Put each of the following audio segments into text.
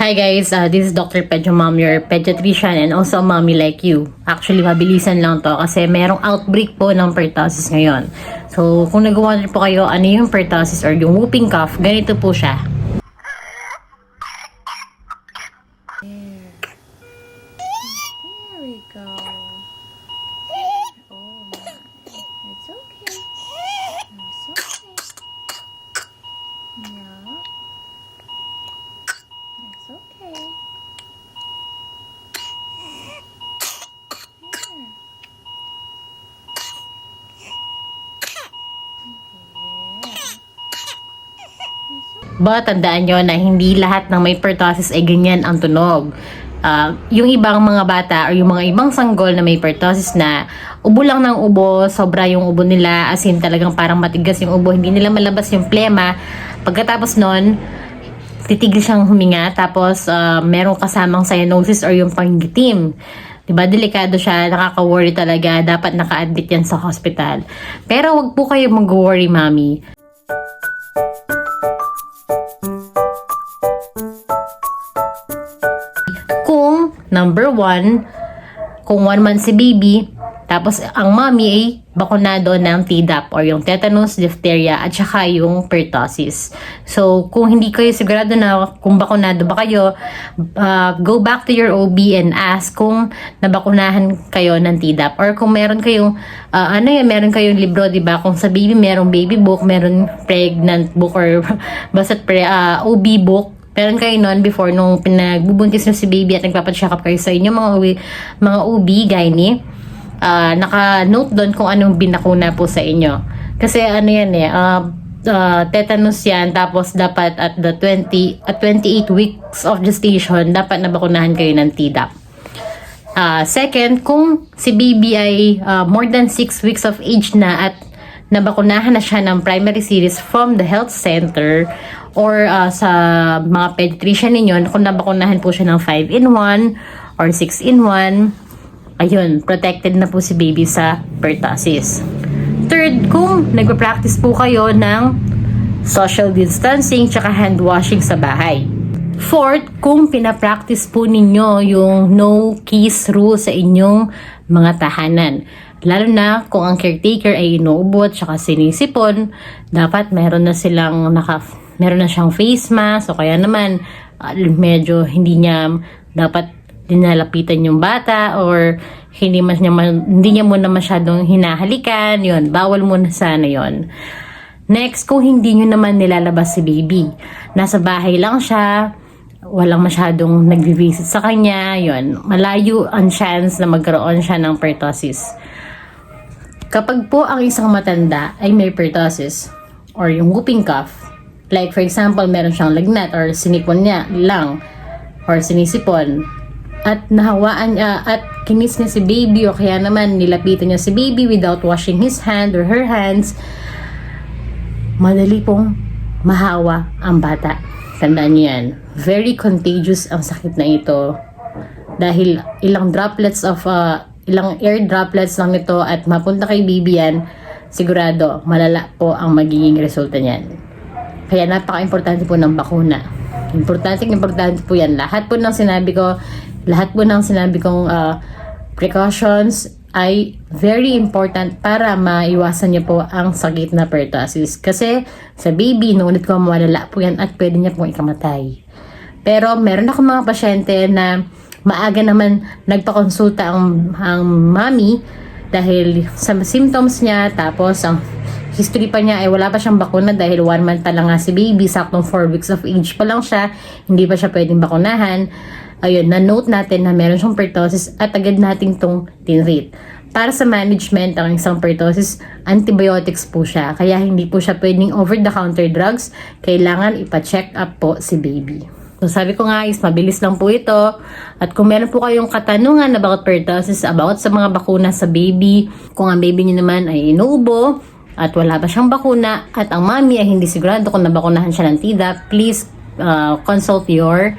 Hi guys, uh, this is Dr. Pedro Mom, your pediatrician and also a mommy like you. Actually, mabilisan lang to kasi merong outbreak po ng pertussis ngayon. So, kung nag-wonder po kayo ano yung pertussis or yung whooping cough, ganito po siya. There we go. But tandaan nyo na hindi lahat ng may pertussis ay ganyan ang tunog. Ah, yung ibang mga bata or yung mga ibang sanggol na may pertussis na ubo lang ng ubo, sobra yung ubo nila, as in talagang parang matigas yung ubo, hindi nila malabas yung plema. Pagkatapos nun, titigil siyang huminga, tapos ah, merong kasamang cyanosis or yung pangitim. Diba, delikado siya, nakaka-worry talaga, dapat naka-admit yan sa hospital. Pero wag po kayo mag-worry, mami. Number one, kung one month si baby, tapos ang mommy ay bakunado ng Tdap or yung tetanus, diphtheria, at saka yung pertussis. So, kung hindi kayo sigurado na kung bakunado ba kayo, uh, go back to your OB and ask kung nabakunahan kayo ng Tdap. Or kung meron kayong, uh, ano yan, meron kayong libro, di ba? Kung sa baby, merong baby book, meron pregnant book or basta pre, uh, OB book, Meron kayo noon before nung pinagbubuntis na si baby at nagpapacheck up kayo sa inyo mga uwi, mga OB, gynae. Ah, naka-note doon kung anong binakuna po sa inyo. Kasi ano yan eh, ah, ah, tetanus yan tapos dapat at the 20 at 28 weeks of gestation dapat nabakunahan kayo ng Tdap. Ah, second, kung si baby ay ah, more than 6 weeks of age na at nabakunahan na siya ng primary series from the health center or ah, sa mga pediatrician ninyo, kung nabakunahan po siya ng 5 in 1 or 6 in 1, ayun, protected na po si baby sa pertussis. Third, kung nagpa-practice po kayo ng social distancing tsaka hand washing sa bahay. Fourth, kung pinapractice po ninyo yung no kiss rule sa inyong mga tahanan. Lalo na kung ang caretaker ay inuubot tsaka sinisipon, dapat meron na silang naka, meron na siyang face mask o kaya naman ah, medyo hindi niya dapat dinalapitan yung bata or hindi mas niya hindi niya muna masyadong hinahalikan, yon bawal muna sana yon. Next, kung hindi nyo naman nilalabas si baby, nasa bahay lang siya, walang masyadong nagvi-visit sa kanya, yon malayo ang chance na magkaroon siya ng pertussis. Kapag po ang isang matanda ay may pertussis or yung whooping cough, like for example, meron siyang lagnat or sinipon niya lang or sinisipon, at nahawaan niya at kinis niya si baby o kaya naman nilapitan niya si baby without washing his hand or her hands, madali pong mahawa ang bata. Tandaan niyo yan. Very contagious ang sakit na ito. Dahil ilang droplets of, uh, ilang air droplets lang ito at mapunta kay baby yan, sigurado, malala po ang magiging resulta niyan. Kaya napaka-importante po ng bakuna. Importante, importante po yan. Lahat po ng sinabi ko, lahat po ng sinabi kong uh, precautions ay very important para maiwasan niyo po ang sakit na pertussis. Kasi sa baby, nulit ko mawalala po yan at pwede niya pong ikamatay. Pero meron ako mga pasyente na maaga naman nagpakonsulta ang, ang mami dahil sa symptoms niya tapos ang history pa niya ay wala pa siyang bakuna dahil one month pa lang nga si baby, saktong 4 weeks of age pa lang siya, hindi pa siya pwedeng bakunahan. Ayun, na-note natin na meron siyang pertussis at agad nating tong tinrate. Para sa management, ang isang pertussis, antibiotics po siya. Kaya hindi po siya pwedeng over-the-counter drugs. Kailangan ipa-check up po si baby. So sabi ko nga is mabilis lang po ito. At kung meron po kayong katanungan about pertussis, about sa mga bakuna sa baby, kung ang baby niyo naman ay inuubo, at wala pa siyang bakuna, at ang mami ay hindi sigurado kung nabakunahan siya ng TDAP, please uh, consult your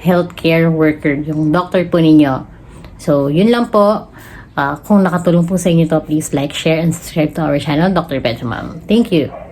healthcare worker, yung doctor po ninyo. So, yun lang po. Uh, kung nakatulong po sa inyo to, please like, share, and subscribe to our channel, Dr. Ma'am. Thank you.